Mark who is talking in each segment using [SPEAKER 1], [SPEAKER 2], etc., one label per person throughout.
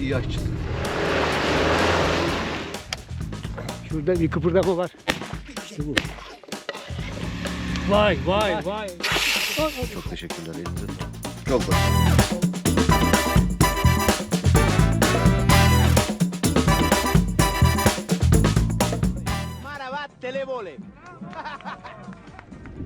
[SPEAKER 1] İyi aşçısın.
[SPEAKER 2] Şurada bir kıpırdama var. İşte bu. Vay vay vay.
[SPEAKER 1] Çok teşekkürler. Elinize sağlık.
[SPEAKER 3] Vole.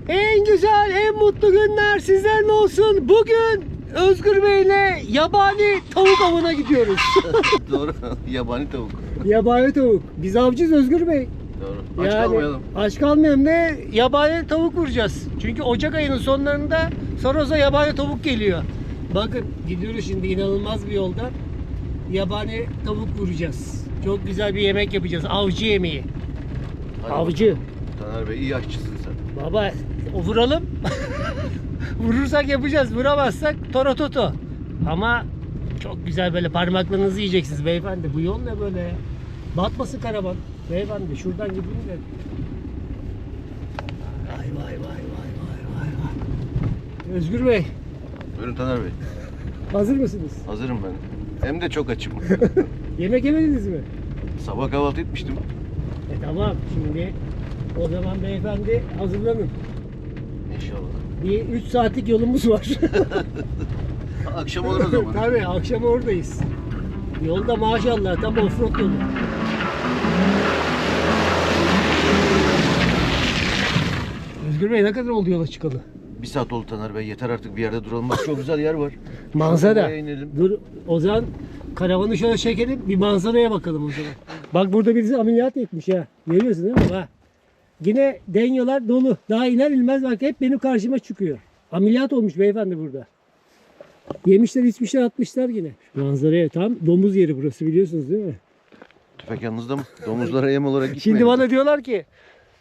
[SPEAKER 2] En güzel, en mutlu günler sizlerin olsun. Bugün Özgür Bey'le yabani tavuk avına gidiyoruz.
[SPEAKER 1] Doğru. Yabani tavuk.
[SPEAKER 2] yabani tavuk. Biz avcıyız Özgür Bey.
[SPEAKER 1] Doğru. Aç kalmayalım.
[SPEAKER 2] Aç kalmayalım ne yabani tavuk vuracağız. Çünkü Ocak ayının sonlarında Soros'a yabani tavuk geliyor. Bakın gidiyoruz şimdi inanılmaz bir yolda. Yabani tavuk vuracağız. Çok güzel bir yemek yapacağız. Avcı yemeği.
[SPEAKER 1] Hadi
[SPEAKER 2] Avcı.
[SPEAKER 1] bakalım. Taner Bey iyi aşçısın sen.
[SPEAKER 2] Baba vuralım. Vurursak yapacağız. Vuramazsak toro toto. Ama çok güzel böyle parmaklarınızı yiyeceksiniz beyefendi. Bu yol ne böyle ya? Batmasın karavan. Beyefendi şuradan gideyim de. Vay vay vay vay vay vay vay. Özgür Bey
[SPEAKER 1] Buyurun Taner Bey.
[SPEAKER 2] hazır mısınız?
[SPEAKER 1] Hazırım ben. Hem de çok açım.
[SPEAKER 2] Yemek yemediniz mi?
[SPEAKER 1] Sabah kahvaltı etmiştim.
[SPEAKER 2] E tamam şimdi o zaman beyefendi hazırlanın.
[SPEAKER 1] İnşallah.
[SPEAKER 2] Bir 3 saatlik yolumuz var.
[SPEAKER 1] Akşam olur o zaman.
[SPEAKER 2] Tabii akşam oradayız. Yolda maşallah tam offroad yolu. Özgür Bey ne kadar oldu yola çıkalı?
[SPEAKER 1] Bir saat oldu Taner Bey. Yeter artık bir yerde duralım. Bak çok güzel yer var.
[SPEAKER 2] Manzara. Dur o zaman karavanı şöyle çekelim bir manzaraya bakalım o zaman. Bak burada birisi ameliyat etmiş ha. Görüyorsun değil mi? Bak. Yine denyolar dolu. Daha iner inmez bak hep benim karşıma çıkıyor. Ameliyat olmuş beyefendi burada. Yemişler içmişler atmışlar yine. Manzaraya tam domuz yeri burası biliyorsunuz değil mi?
[SPEAKER 1] Tüfek yanınızda mı? Domuzlara yem olarak gitmeyin.
[SPEAKER 2] Şimdi bana diyorlar ki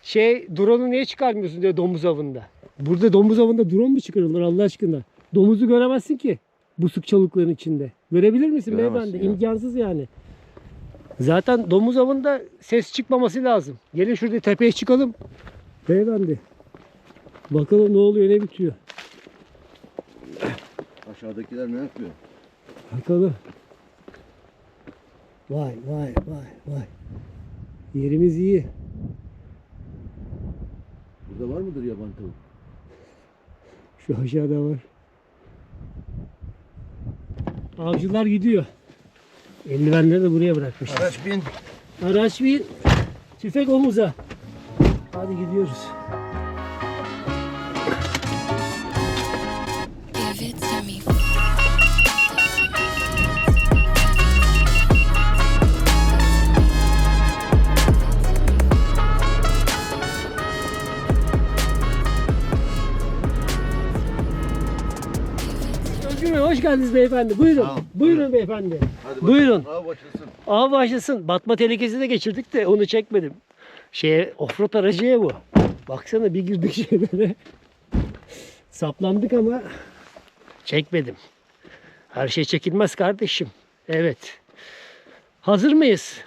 [SPEAKER 2] şey drone'u niye çıkarmıyorsun diyor domuz avında. Burada domuz avında drone mu çıkarılır Allah aşkına? Domuzu göremezsin ki bu sık çalıkların içinde. Görebilir misin
[SPEAKER 1] Göremezsin
[SPEAKER 2] beyefendi?
[SPEAKER 1] ya.
[SPEAKER 2] İmkansız yani. Zaten domuz avında ses çıkmaması lazım. Gelin şurada tepeye çıkalım. Beyefendi. Bakalım ne oluyor ne bitiyor.
[SPEAKER 1] Aşağıdakiler ne yapıyor?
[SPEAKER 2] Bakalım. Vay vay vay vay. Yerimiz iyi.
[SPEAKER 1] Burada var mıdır yaban tavuk?
[SPEAKER 2] Şu aşağıda var. Avcılar gidiyor. Eldivenleri de buraya bırakmışlar.
[SPEAKER 1] Araç bin.
[SPEAKER 2] Araç bir tüfek omuza. Hadi gidiyoruz. Hoş geldiniz beyefendi. Buyurun Buyurun. beyefendi.
[SPEAKER 1] Hadi
[SPEAKER 2] Buyurun.
[SPEAKER 1] Abi başlasın.
[SPEAKER 2] Av başlasın. Batma tehlikesi de geçirdik de onu çekmedim. Şeye offroad aracı ya bu. Baksana bir girdik şeylere. Saplandık ama çekmedim. Her şey çekilmez kardeşim. Evet. Hazır mıyız?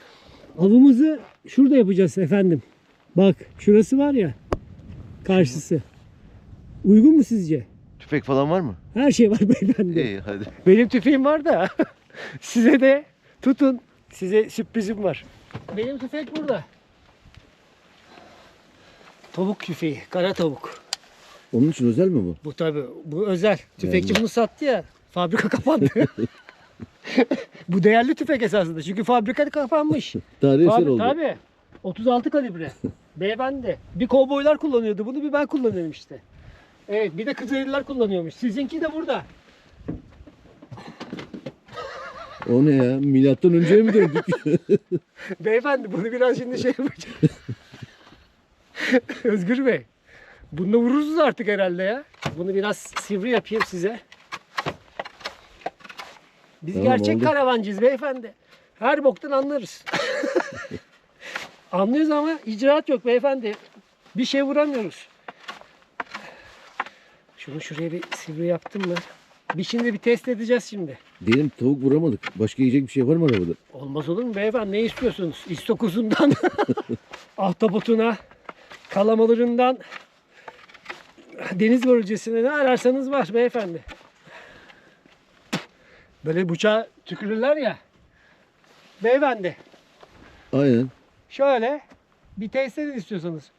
[SPEAKER 2] Avımızı şurada yapacağız efendim. Bak şurası var ya. Karşısı. Uygun mu sizce?
[SPEAKER 1] Tüfek falan var mı?
[SPEAKER 2] Her şey var beyefendi.
[SPEAKER 1] İyi hadi.
[SPEAKER 2] Benim tüfeğim var da size de tutun. Size sürprizim var. Benim tüfek burada. Tavuk tüfeği, kara tavuk.
[SPEAKER 1] Onun için özel mi bu?
[SPEAKER 2] Bu tabi bu özel. Tüfekçi bunu sattı ya. Fabrika kapandı. bu değerli tüfek esasında. Çünkü fabrika kapanmış.
[SPEAKER 1] Tarihi
[SPEAKER 2] Tabii tabii. 36 kalibre. Beyefendi. Bir kovboylar kullanıyordu bunu bir ben kullanıyorum işte. Evet bir de Kızılderililer kullanıyormuş. Sizinki de burada.
[SPEAKER 4] O ne ya? Milattan önceye mi döndük?
[SPEAKER 2] Beyefendi bunu biraz şimdi şey yapacağım. Özgür Bey. Bununla vururuz artık herhalde ya. Bunu biraz sivri yapayım size. Biz
[SPEAKER 4] Tamam,
[SPEAKER 2] gerçek
[SPEAKER 4] oldu.
[SPEAKER 2] karavancıyız beyefendi. Her boktan anlarız. Anlıyoruz ama icraat yok beyefendi. Bir şey vuramıyoruz. Şunu şuraya bir sivri yaptım mı? Bir şimdi bir test edeceğiz şimdi.
[SPEAKER 4] Diyelim tavuk vuramadık. Başka yiyecek bir şey var mı arabada?
[SPEAKER 2] Olmaz olur mu beyefendi? Ne istiyorsunuz? İstokuzundan ahtapotuna, kalamalarından deniz börülcesine ne ararsanız var beyefendi. Böyle bıçağa tükürürler ya. Beyefendi
[SPEAKER 4] Aynen.
[SPEAKER 2] şöyle bir test edin istiyorsanız.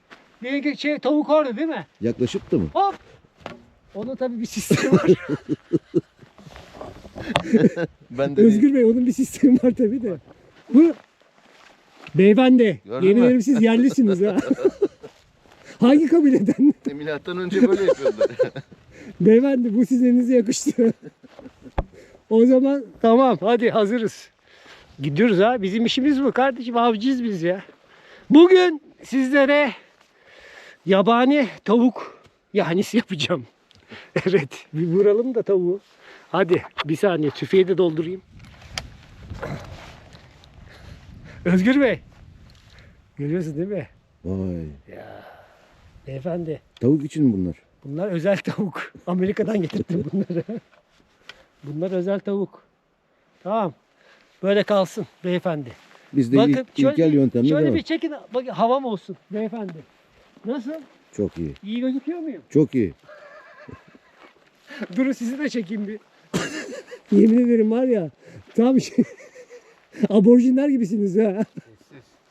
[SPEAKER 2] Diyelim ki şey tavuk orada değil mi?
[SPEAKER 4] Yaklaşıp da mı?
[SPEAKER 2] Hop. Onun tabii bir sistemi var.
[SPEAKER 1] Ben de
[SPEAKER 2] Özgür Bey onun bir sistemi var tabii de. Bu Beyefendi
[SPEAKER 1] Gördün
[SPEAKER 2] yemin
[SPEAKER 1] mü?
[SPEAKER 2] ederim siz yerlisiniz ha. Hangi kabileden?
[SPEAKER 1] milattan önce böyle yapıyordu.
[SPEAKER 2] Beyefendi bu sizin elinize yakıştı. o zaman tamam hadi hazırız. Gidiyoruz ha. Bizim işimiz bu kardeşim. Avcıyız biz ya. Bugün sizlere yabani tavuk yahnisi yapacağım. evet. Bir vuralım da tavuğu. Hadi bir saniye tüfeği de doldurayım. Özgür Bey. Görüyorsun değil mi?
[SPEAKER 4] Vay.
[SPEAKER 2] Beyefendi.
[SPEAKER 4] Tavuk için mi bunlar?
[SPEAKER 2] Bunlar özel tavuk. Amerika'dan getirdim bunları. Bunlar özel tavuk. Tamam. Böyle kalsın beyefendi.
[SPEAKER 4] Biz de
[SPEAKER 2] Bakın
[SPEAKER 4] ilk,
[SPEAKER 2] şöyle,
[SPEAKER 4] ilkel yöntemle
[SPEAKER 2] şöyle
[SPEAKER 4] devam.
[SPEAKER 2] bir çekin. Bakın havam olsun beyefendi. Nasıl?
[SPEAKER 4] Çok iyi.
[SPEAKER 2] İyi gözüküyor muyum?
[SPEAKER 4] Çok iyi.
[SPEAKER 2] Durun sizi de çekeyim bir. Yemin ederim var ya. Tam şey. Aborjinler gibisiniz ha.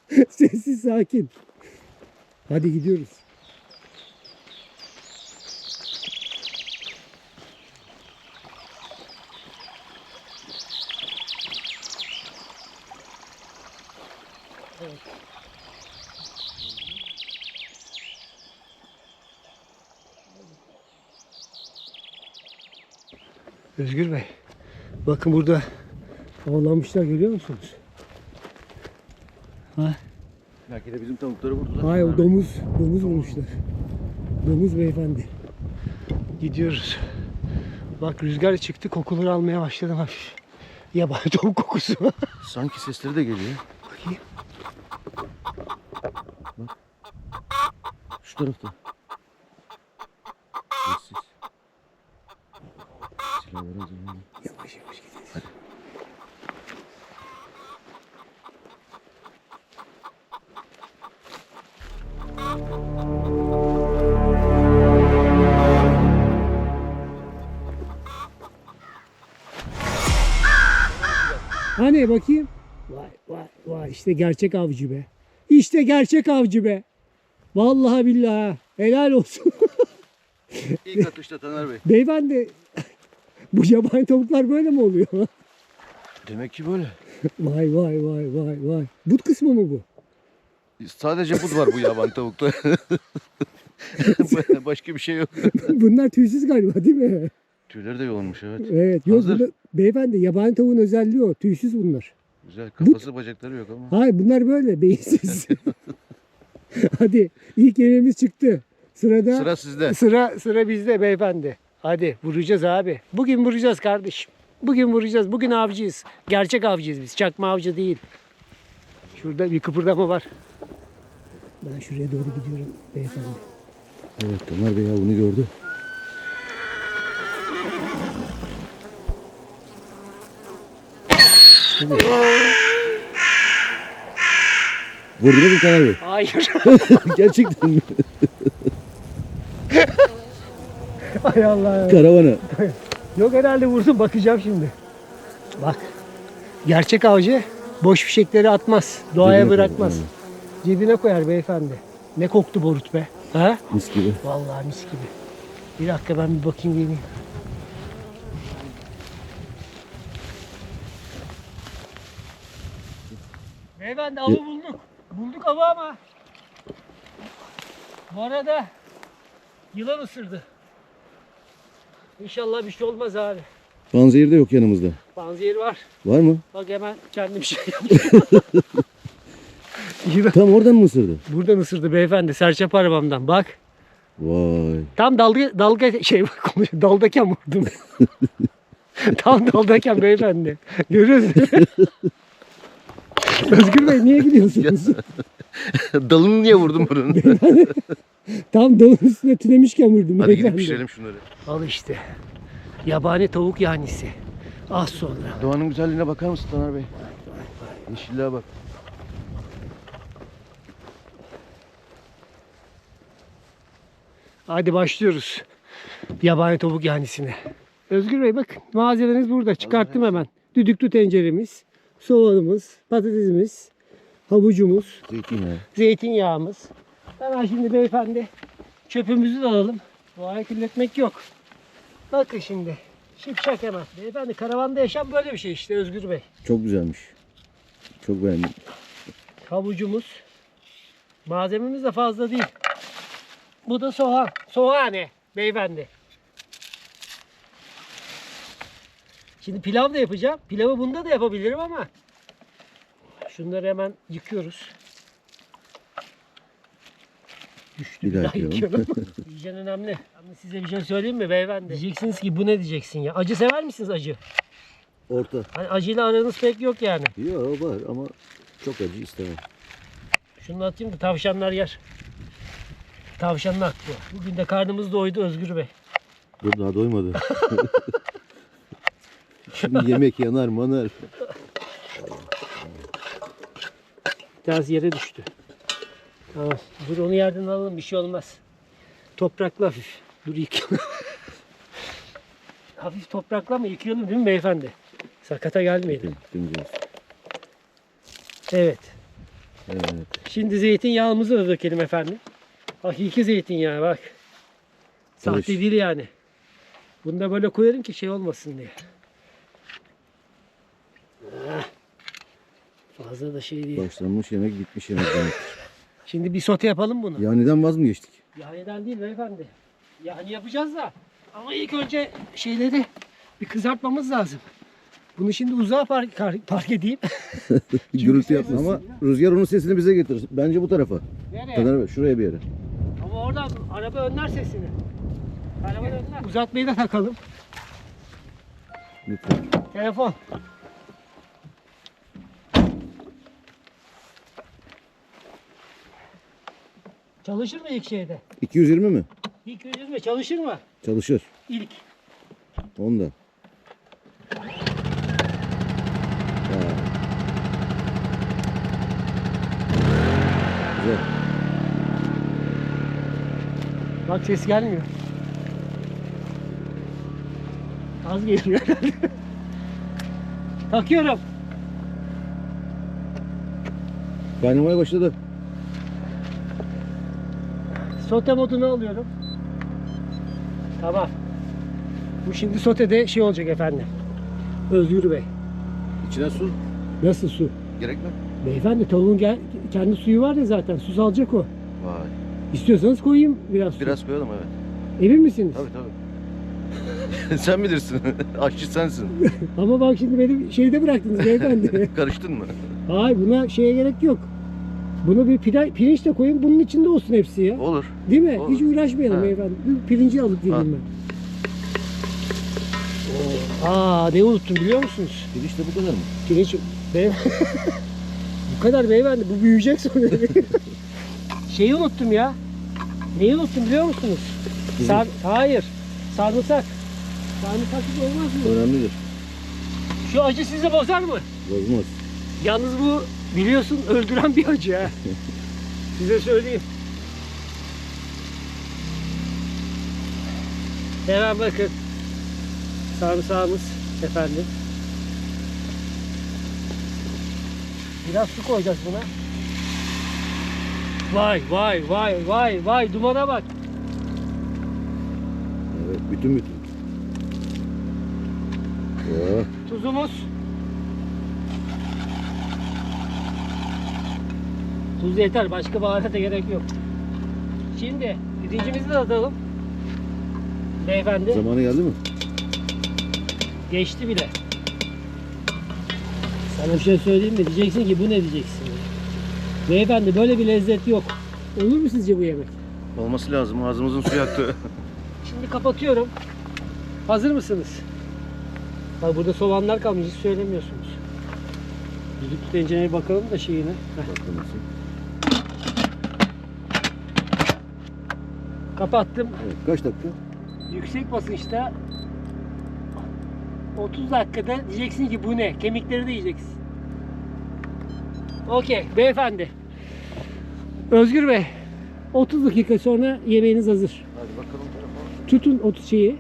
[SPEAKER 2] Sessiz. Sessiz sakin. Hadi gidiyoruz. Özgür Bey. Bakın burada avlanmışlar görüyor musunuz? Ha?
[SPEAKER 1] Belki de bizim tavukları vurdular.
[SPEAKER 2] Hayır o domuz. Domuz vurmuşlar. Domuz beyefendi. Gidiyoruz. Bak rüzgar çıktı kokuları almaya başladım hafif. Yabani tavuk kokusu.
[SPEAKER 1] Sanki sesleri de geliyor.
[SPEAKER 2] Bakayım.
[SPEAKER 4] Şu tarafta.
[SPEAKER 2] Yavaş yavaş gidelim. Hani bakayım? Vay vay vay işte gerçek avcı be. İşte gerçek avcı be. Vallahi billahi helal olsun.
[SPEAKER 1] İlk atışta Taner Bey.
[SPEAKER 2] Beyefendi bu yabani tavuklar böyle mi oluyor?
[SPEAKER 1] Demek ki böyle.
[SPEAKER 2] Vay vay vay vay vay. But kısmı mı bu?
[SPEAKER 1] Sadece bud var bu yaban tavukta. Başka bir şey yok.
[SPEAKER 2] Bunlar tüysüz galiba değil mi?
[SPEAKER 1] Tüyleri de yoğunmuş evet.
[SPEAKER 2] Evet. Yok
[SPEAKER 1] Hazır.
[SPEAKER 2] burada- beyefendi yabani tavuğun özelliği o. Tüysüz bunlar.
[SPEAKER 1] Güzel. Kafası bacakları yok ama.
[SPEAKER 2] Hayır bunlar böyle beyinsiz. Hadi ilk yemeğimiz çıktı. Sırada
[SPEAKER 1] Sıra sizde.
[SPEAKER 2] sıra sıra bizde beyefendi. Hadi vuracağız abi. Bugün vuracağız kardeşim. Bugün vuracağız. Bugün avcıyız. Gerçek avcıyız biz. Çakma avcı değil. Şurada bir kıpırdama var. Ben şuraya doğru gidiyorum beyefendi.
[SPEAKER 4] Evet Tamer Bey bunu gördü. Vurdunuz mu Tamer Bey?
[SPEAKER 2] Hayır.
[SPEAKER 4] Gerçekten mi?
[SPEAKER 2] Hay Allah. ya.
[SPEAKER 4] Karavana.
[SPEAKER 2] Yok herhalde vurdum bakacağım şimdi. Bak. Gerçek avcı boş fişekleri atmaz. Doğaya
[SPEAKER 4] Cebine koyar,
[SPEAKER 2] bırakmaz. Cebine koyar beyefendi. Ne koktu borut be. Ha?
[SPEAKER 4] Mis gibi.
[SPEAKER 2] Vallahi mis gibi. Bir dakika ben bir bakayım geleyim. Beyefendi avı bulduk. Bulduk avı ama bu arada yılan ısırdı. İnşallah bir şey olmaz abi.
[SPEAKER 4] Panzehir de yok yanımızda.
[SPEAKER 2] Panzehir var.
[SPEAKER 4] Var mı?
[SPEAKER 2] Bak hemen kendim şey yaptım.
[SPEAKER 4] Tam oradan mı ısırdı?
[SPEAKER 2] buradan ısırdı beyefendi. Serçap arabamdan bak.
[SPEAKER 4] Vay.
[SPEAKER 2] Tam dalga dalga şey konuşuyor. Daldaken vurdum. Tam daldaken beyefendi. Görüyorsun değil mi? Özgür Bey niye gidiyorsunuz?
[SPEAKER 1] Dalını niye vurdun bunun?
[SPEAKER 2] Tam dalın üstüne tünemişken vurdum
[SPEAKER 1] Hadi gidip pişirelim şunları.
[SPEAKER 2] Al işte. Yabani tavuk yahnisi. Az sonra.
[SPEAKER 1] Doğanın güzelliğine bakar mısın Taner Bey? Yeşilliğe bak.
[SPEAKER 2] Hadi başlıyoruz. Yabani tavuk yahnisine. Özgür Bey bak malzemeniz burada. Çıkarttım hemen. Düdüklü tenceremiz. soğanımız, patatesimiz, havucumuz,
[SPEAKER 4] Zeytinyağı.
[SPEAKER 2] zeytinyağımız. Hemen şimdi beyefendi çöpümüzü de alalım. Doğayı kirletmek yok. Bakın şimdi. Şipşak hemen. Beyefendi karavanda yaşam böyle bir şey işte Özgür Bey.
[SPEAKER 4] Çok güzelmiş. Çok beğendim.
[SPEAKER 2] Havucumuz. Malzememiz de fazla değil. Bu da soğan. Soğane beyefendi. Şimdi pilav da yapacağım. Pilavı bunda da yapabilirim ama şunları hemen yıkıyoruz. Düştü
[SPEAKER 4] Bir daha
[SPEAKER 2] yıkıyorum. Hijyen önemli. Ama size bir şey söyleyeyim mi beyefendi? Diyeceksiniz ki bu ne diyeceksin ya? Acı sever misiniz acı?
[SPEAKER 4] Orta.
[SPEAKER 2] Hani acıyla aranız pek yok yani.
[SPEAKER 4] Yok var ama çok acı istemem.
[SPEAKER 2] Şunu atayım da tavşanlar yer. Tavşanın aklı. Bugün de karnımız doydu Özgür Bey.
[SPEAKER 4] Dur daha doymadı. Şimdi yemek yanar manar.
[SPEAKER 2] Biraz yere düştü. Tamam. Dur onu yerden alalım bir şey olmaz. Toprakla hafif. Dur yıkayalım. hafif toprakla mı yıkayalım değil mi beyefendi? Sakata gelmeyelim. Evet.
[SPEAKER 4] Evet.
[SPEAKER 2] Şimdi zeytinyağımızı da dökelim efendim. Hakiki zeytinyağı bak. Sahte
[SPEAKER 4] Tabii.
[SPEAKER 2] değil yani. Bunu da böyle koyarım ki şey olmasın diye. Eh. Fazla da şey değil.
[SPEAKER 4] Başlanmış yemek bitmiş yemek demektir.
[SPEAKER 2] Şimdi bir sote yapalım bunu.
[SPEAKER 4] Yaniden vaz mı geçtik?
[SPEAKER 2] Yahniden değil beyefendi. Yani yapacağız da. Ama ilk önce şeyleri bir kızartmamız lazım. Bunu şimdi uzağa park, park, edeyim.
[SPEAKER 4] Gürültü yapma ama rüzgar onun sesini bize getirir. Bence bu tarafa.
[SPEAKER 2] Nereye?
[SPEAKER 4] Taner Bey, şuraya bir yere.
[SPEAKER 2] Ama oradan araba önler sesini. Araba önler. Uzatmayı da takalım.
[SPEAKER 4] Lütfen.
[SPEAKER 2] Telefon. Çalışır mı ilk şeyde?
[SPEAKER 4] 220 mi?
[SPEAKER 2] İlk 120 çalışır mı?
[SPEAKER 4] Çalışır.
[SPEAKER 2] İlk.
[SPEAKER 4] Onda. Ha. Güzel.
[SPEAKER 2] Bak ses gelmiyor. Az geliyor herhalde. Takıyorum.
[SPEAKER 4] Kaynamaya başladı.
[SPEAKER 2] Sote modunu alıyorum. Tamam. Bu şimdi sotede şey olacak efendim. Özgür Bey.
[SPEAKER 4] İçine su.
[SPEAKER 2] Nasıl su?
[SPEAKER 1] Gerek mi?
[SPEAKER 2] Beyefendi tavuğun gel- kendi suyu var ya zaten. Su salacak o.
[SPEAKER 1] Vay.
[SPEAKER 2] İstiyorsanız koyayım biraz su.
[SPEAKER 1] Biraz koyalım evet.
[SPEAKER 2] Emin misiniz?
[SPEAKER 1] Tabii tabii. Sen bilirsin. Aşçı sensin.
[SPEAKER 2] Ama bak şimdi beni şeyde bıraktınız beyefendi.
[SPEAKER 1] Karıştın mı?
[SPEAKER 2] Hayır buna şeye gerek yok. Bunu bir pirinç de koyun bunun içinde olsun hepsi ya.
[SPEAKER 1] Olur.
[SPEAKER 2] Değil mi?
[SPEAKER 1] Olur.
[SPEAKER 2] Hiç uğraşmayalım
[SPEAKER 1] Ha.
[SPEAKER 2] beyefendi. Bir pirinci alıp geleyim ben. Aa ne unuttum biliyor musunuz?
[SPEAKER 4] Pirinç de bu kadar mı?
[SPEAKER 2] Pirinç... Bey... bu kadar beyefendi bu büyüyecek sonra. Şeyi unuttum ya. Neyi unuttum biliyor musunuz? Sar... Hayır. Sarımsak. Sarımsaksız olmaz mı?
[SPEAKER 4] Önemlidir.
[SPEAKER 2] Şu acı sizi bozar mı?
[SPEAKER 4] Bozmaz.
[SPEAKER 2] Yalnız bu biliyorsun öldüren bir acı ha. Size söyleyeyim. Hemen bakın. Sarımsağımız efendim. Biraz su koyacağız buna. Vay vay vay vay vay dumana bak.
[SPEAKER 4] Evet bütün bütün. Oh.
[SPEAKER 2] Tuzumuz. Tuz yeter. Başka baharata gerek yok. Şimdi pirincimizi de atalım. Beyefendi
[SPEAKER 4] Zamanı geldi mi?
[SPEAKER 2] geçti bile. Sana bir şey söyleyeyim mi? Diyeceksin ki bu ne diyeceksin. Beyefendi böyle bir lezzet yok. Olur mu sizce bu yemek?
[SPEAKER 1] Olması lazım. Ağzımızın suyu aktı.
[SPEAKER 2] Şimdi kapatıyorum. Hazır mısınız? Bak burada soğanlar kalmış hiç söylemiyorsunuz. Düdüklü tencereye bakalım da şeyine. Heh. Kapattım.
[SPEAKER 4] Evet, kaç dakika?
[SPEAKER 2] Yüksek basınçta 30 dakikada diyeceksin ki bu ne? Kemikleri de yiyeceksin. Okey beyefendi. Özgür Bey 30 dakika sonra yemeğiniz hazır.
[SPEAKER 1] Hadi bakalım telefon.
[SPEAKER 2] Tutun 30 şeyi.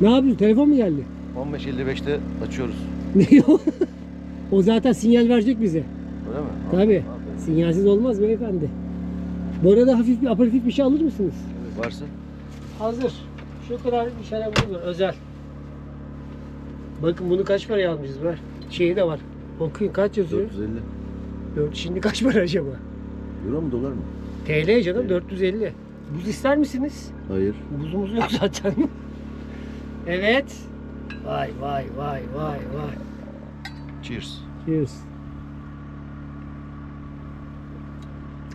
[SPEAKER 2] Ne yapıyorsun? Telefon mu geldi?
[SPEAKER 1] 15.55'te açıyoruz.
[SPEAKER 2] Ne o? O zaten sinyal verecek bize.
[SPEAKER 1] Öyle mi?
[SPEAKER 2] Tabii. Sinyalsiz olmaz beyefendi. Bu arada hafif bir aperatif bir şey alır mısınız?
[SPEAKER 1] Varsın.
[SPEAKER 2] Hazır. Şu kadar bir şarabımız var. Özel. Bakın bunu kaç paraya almışız var. Şeyi de var. Okuyun kaç yazıyor?
[SPEAKER 4] 450.
[SPEAKER 2] Dört- Şimdi kaç para acaba?
[SPEAKER 4] Euro mu dolar mı?
[SPEAKER 2] TL canım 450. Buz ister misiniz?
[SPEAKER 4] Hayır.
[SPEAKER 2] Buzumuz yok zaten. evet. Vay vay vay vay vay.
[SPEAKER 1] Cheers.
[SPEAKER 2] Cheers.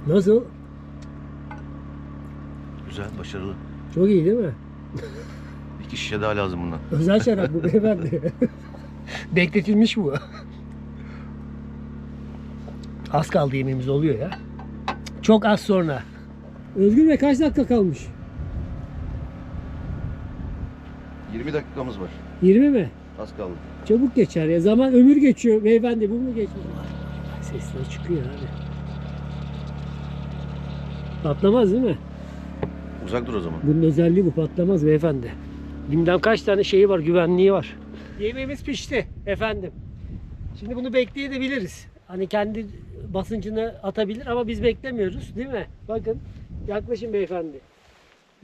[SPEAKER 2] Nasıl?
[SPEAKER 1] Güzel, başarılı.
[SPEAKER 2] Çok iyi değil mi?
[SPEAKER 1] İki şişe daha lazım bundan.
[SPEAKER 2] Özel şarap bu beyefendi. Bekletilmiş bu. Az kaldı yemeğimiz oluyor ya. Çok az sonra. Özgür Bey kaç dakika kalmış?
[SPEAKER 1] 20 dakikamız var.
[SPEAKER 2] 20 mi?
[SPEAKER 1] Az kaldı.
[SPEAKER 2] Çabuk geçer ya. Zaman ömür geçiyor beyefendi. Bu mu geçmiyor? Sesler çıkıyor abi. Patlamaz değil mi?
[SPEAKER 1] Uzak dur o zaman.
[SPEAKER 2] Bunun özelliği bu patlamaz beyefendi. Bilmem kaç tane şeyi var, güvenliği var. Yemeğimiz pişti efendim. Şimdi bunu bekleyebiliriz. Hani kendi basıncını atabilir ama biz beklemiyoruz değil mi? Bakın yaklaşın beyefendi.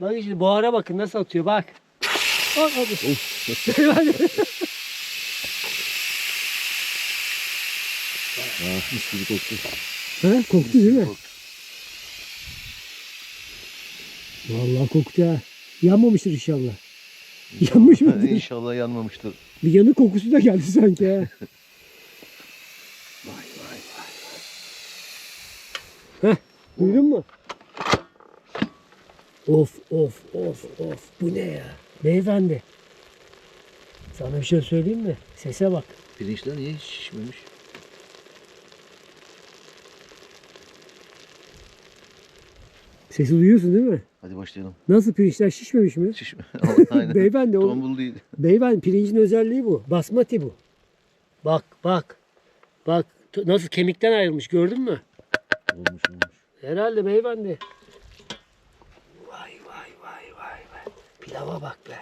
[SPEAKER 2] Bakın şimdi buhara bakın nasıl atıyor bak. Bak.
[SPEAKER 4] Ah mis gibi koktu.
[SPEAKER 2] ha, koktu değil mi? Vallahi koktu ha. Yanmamıştır inşallah. Yanmış mı?
[SPEAKER 1] İnşallah yanmamıştır.
[SPEAKER 2] Bir yanık kokusu da geldi sanki ha. vay vay vay. Heh, duydun mu? Of of of of. Bu ne ya? Beyefendi. Sana bir şey söyleyeyim mi? Sese bak.
[SPEAKER 4] Pirinçler niye hiç şişmemiş?
[SPEAKER 2] Sesi duyuyorsun değil mi?
[SPEAKER 1] Hadi başlayalım.
[SPEAKER 2] Nasıl pirinçler şişmemiş mi?
[SPEAKER 1] Şişme. Aynen.
[SPEAKER 2] Beyefendi o
[SPEAKER 1] Tombul değil.
[SPEAKER 2] Beyefendi pirincin özelliği bu. Basmati bu. Bak bak. Bak nasıl kemikten ayrılmış gördün mü?
[SPEAKER 4] Olmuş olmuş.
[SPEAKER 2] Herhalde beyefendi. Vay vay vay vay vay. Pilava bak be.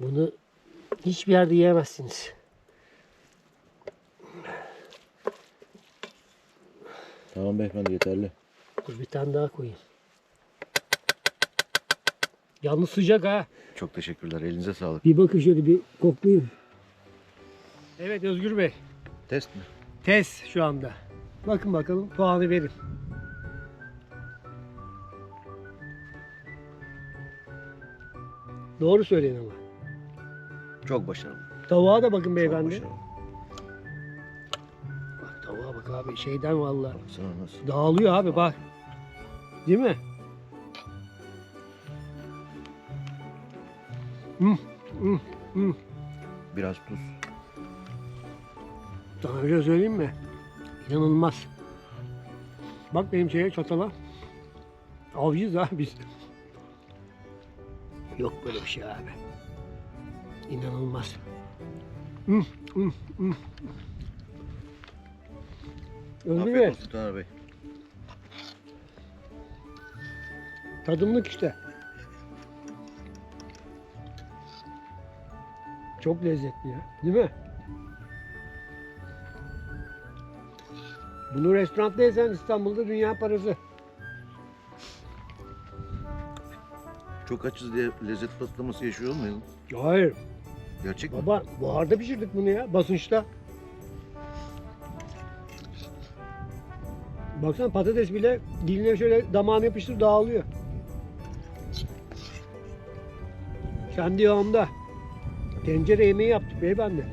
[SPEAKER 2] Bunu hiçbir yerde yiyemezsiniz.
[SPEAKER 4] Tamam beyefendi yeterli.
[SPEAKER 2] Dur bir tane daha koyayım. Yalnız sıcak ha.
[SPEAKER 1] Çok teşekkürler. Elinize sağlık.
[SPEAKER 2] Bir bakın şöyle bir koklayayım. Evet Özgür Bey.
[SPEAKER 1] Test mi?
[SPEAKER 2] Test şu anda. Bakın bakalım puanı verin. Doğru söyleyin ama.
[SPEAKER 1] Çok başarılı.
[SPEAKER 2] Tavuğa da bakın
[SPEAKER 1] Çok
[SPEAKER 2] beyefendi.
[SPEAKER 1] başarılı.
[SPEAKER 2] Abi şeyden vallahi.
[SPEAKER 1] Baksana nasıl.
[SPEAKER 2] Dağılıyor abi bak. Değil mi? Hı, hı, hı.
[SPEAKER 1] Biraz tuz.
[SPEAKER 2] Sana bir şey söyleyeyim mi? İnanılmaz. Bak benim şeye çatala. Avcıyız abi biz. Yok böyle bir şey abi. İnanılmaz. Hı, hı, hı. Öldü
[SPEAKER 1] Afiyet olsun Taner Bey.
[SPEAKER 2] Tadımlık işte. Çok lezzetli ya. Değil mi? Bunu restoranda yesen İstanbul'da dünya parası.
[SPEAKER 1] Çok açız diye lezzet patlaması yaşıyor olmayalım.
[SPEAKER 2] Hayır.
[SPEAKER 1] Gerçek mi?
[SPEAKER 2] Baba buharda pişirdik bunu ya. Basınçta. Baksana patates bile diline şöyle damağına yapıştır dağılıyor. Kendi yağımda. Tencere yemeği yaptık beyefendi.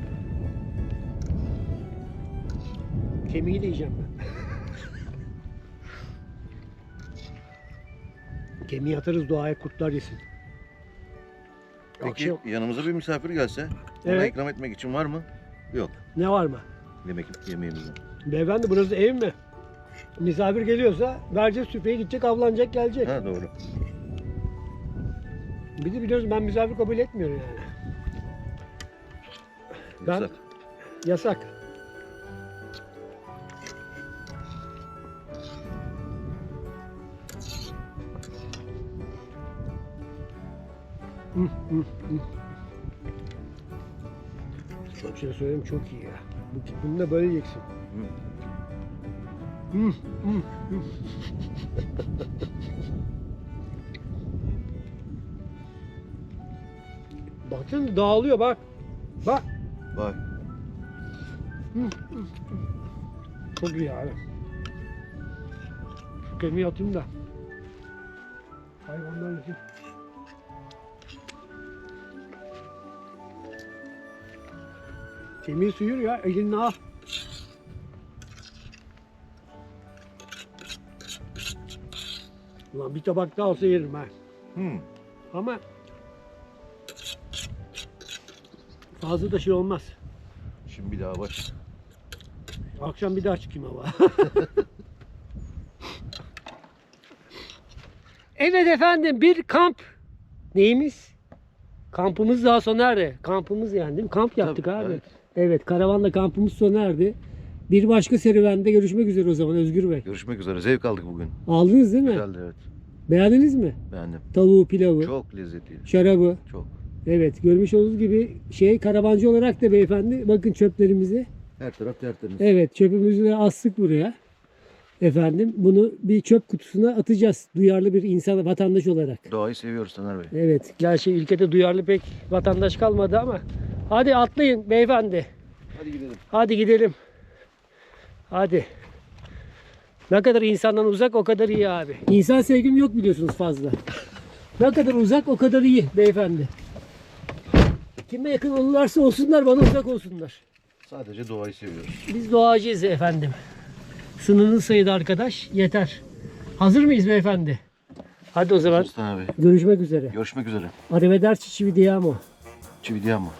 [SPEAKER 2] Kemiği de yiyeceğim ben. Kemiği atarız doğaya kurtlar yesin.
[SPEAKER 1] Peki
[SPEAKER 2] Akşam-
[SPEAKER 1] yanımıza bir misafir gelse ona
[SPEAKER 2] Evet.
[SPEAKER 1] ikram etmek için var mı? Yok.
[SPEAKER 2] Ne var mı?
[SPEAKER 1] Yemek yemeğimizde.
[SPEAKER 2] Beyefendi burası ev mi? Misafir geliyorsa vereceğiz süpreyi gidecek avlanacak gelecek.
[SPEAKER 1] Ha doğru.
[SPEAKER 2] Bir de biliyorsun ben misafir kabul etmiyorum yani. Ben-
[SPEAKER 1] Yasak.
[SPEAKER 2] Yasak. Hı, hı, hı. Çok şey söyleyeyim çok iyi ya. Bu- Bunu da böyle yiyeceksin. Hmm, hmm. Baksana dağılıyor bak. Bak.
[SPEAKER 1] Bak.
[SPEAKER 2] Çok iyi abi. Şu kemiği atayım da. Hayvanlar için. Kemiği suyur ya. Elini al. Ulan bir tabak daha olsa yerim ha.
[SPEAKER 1] Hmm.
[SPEAKER 2] Ama fazla da şey olmaz.
[SPEAKER 1] Şimdi bir daha bak.
[SPEAKER 2] Akşam bir daha çıkayım ama. evet efendim bir kamp. Neyimiz? Kampımız daha sona erdi. Kampımız yani değil mi? Kamp yaptık
[SPEAKER 1] Tabii,
[SPEAKER 2] abi.
[SPEAKER 1] evet.
[SPEAKER 2] Evet karavanla kampımız sona erdi. Bir başka serüvende görüşmek üzere o zaman Özgür Bey.
[SPEAKER 1] Görüşmek üzere. Zevk aldık bugün.
[SPEAKER 2] Aldınız değil mi?
[SPEAKER 1] Güzeldi evet.
[SPEAKER 2] Beğendiniz mi?
[SPEAKER 1] Beğendim.
[SPEAKER 2] Tavuğu, pilavı,
[SPEAKER 1] Çok lezzetliydi.
[SPEAKER 2] şarabı.
[SPEAKER 1] Çok.
[SPEAKER 2] Evet görmüş olduğunuz gibi şey karavancı olarak da beyefendi bakın çöplerimizi.
[SPEAKER 4] Her taraf tertemiz.
[SPEAKER 2] Evet çöpümüzü de astık buraya. Efendim bunu bir çöp kutusuna atacağız. Duyarlı bir insan vatandaş olarak.
[SPEAKER 1] Doğayı seviyoruz Taner Bey.
[SPEAKER 2] Evet. Gerçi ülkede duyarlı pek vatandaş kalmadı ama. Hadi atlayın beyefendi.
[SPEAKER 4] Hadi gidelim.
[SPEAKER 2] Hadi gidelim. Hadi. Ne kadar insandan uzak o kadar iyi abi. İnsan sevgim yok biliyorsunuz fazla. Ne kadar uzak o kadar iyi beyefendi. Kime yakın olurlarsa olsunlar bana uzak olsunlar.
[SPEAKER 1] Sadece doğayı seviyoruz.
[SPEAKER 2] Biz doğacıyız efendim. Sınırlı sayıda arkadaş yeter. Hazır mıyız beyefendi? Hadi o zaman
[SPEAKER 1] Taner Bey.
[SPEAKER 2] görüşmek üzere.
[SPEAKER 1] Görüşmek üzere.
[SPEAKER 2] Arrivederci ci vediamo.
[SPEAKER 1] Ci vediamo.